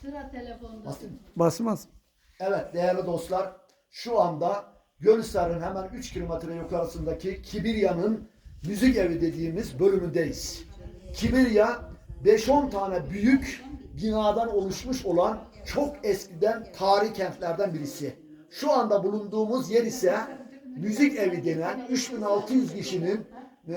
Sıra telefonda. Basayım. Basmaz. Evet değerli dostlar şu anda Gölhisar'ın hemen 3 kilometre yukarısındaki Kibirya'nın müzik evi dediğimiz bölümündeyiz. Kibirya 5-10 tane büyük binadan oluşmuş olan çok eskiden tarihi kentlerden birisi. Şu anda bulunduğumuz yer ise müzik evi denen 3600 kişinin eee,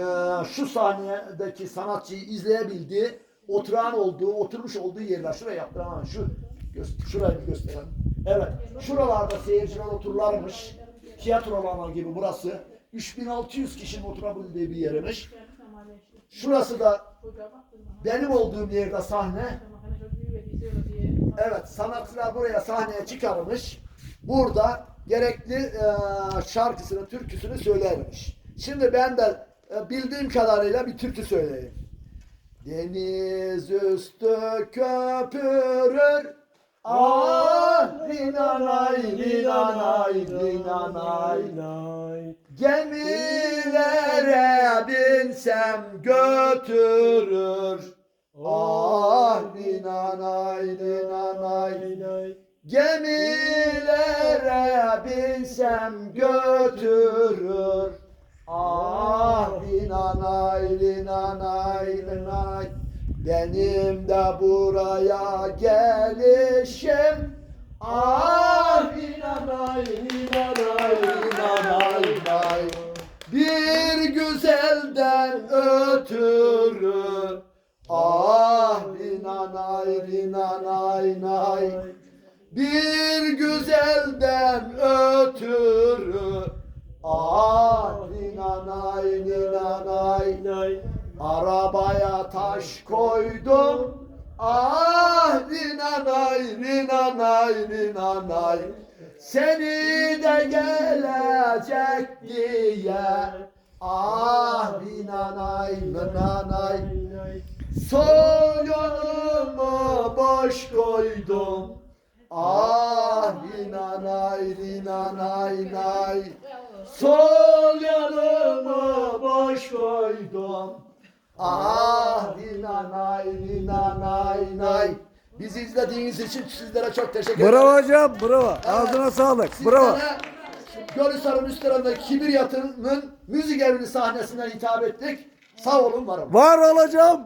şu sahnedeki sanatçıyı izleyebildiği, oturan olduğu, oturmuş olduğu yerler. Şuraya yaptıramam. Şu gö- şurayı bir gösterelim. Evet. Şuralarda seyirciler otururlarmış. Tiyatrolar gibi burası. 3600 kişinin oturabildiği bir yermiş. Şurası da benim olduğum yerde sahne. Evet sanatçılar buraya sahneye çıkarmış. Burada gerekli e, şarkısını, türküsünü söylermiş. Şimdi ben de e, bildiğim kadarıyla bir türkü söyleyeyim. Deniz üstü köpürür. Ah linanay linanay linanay. Gemilere binsem götürür. Ah linanay. Linanay. Gemilere binsem götürür Benim de buraya gelişim. Ah linanay linanay linanay linanay Bir güzelden ötürü. Ah linanay linanay nay bir güzelden taş koydum. Ah ninanay ninanay ninanay Seni de gelecek diye. Ah ninanay ninanay Sol yanımı boş koydum. Ah linanay linanay nay Sol yanımı boş koydum. Ah nay Bizi izlediğiniz için sizlere çok teşekkür ederim. Bravo hocam. Bravo. Ağzına sağlık. Bravo. Sizlere Gölhisar'ın üst tarafındaki Kibir Yatı'nın müzik evinin sahnesinden hitap ettik. Sağ olun var olun. Var olacağım.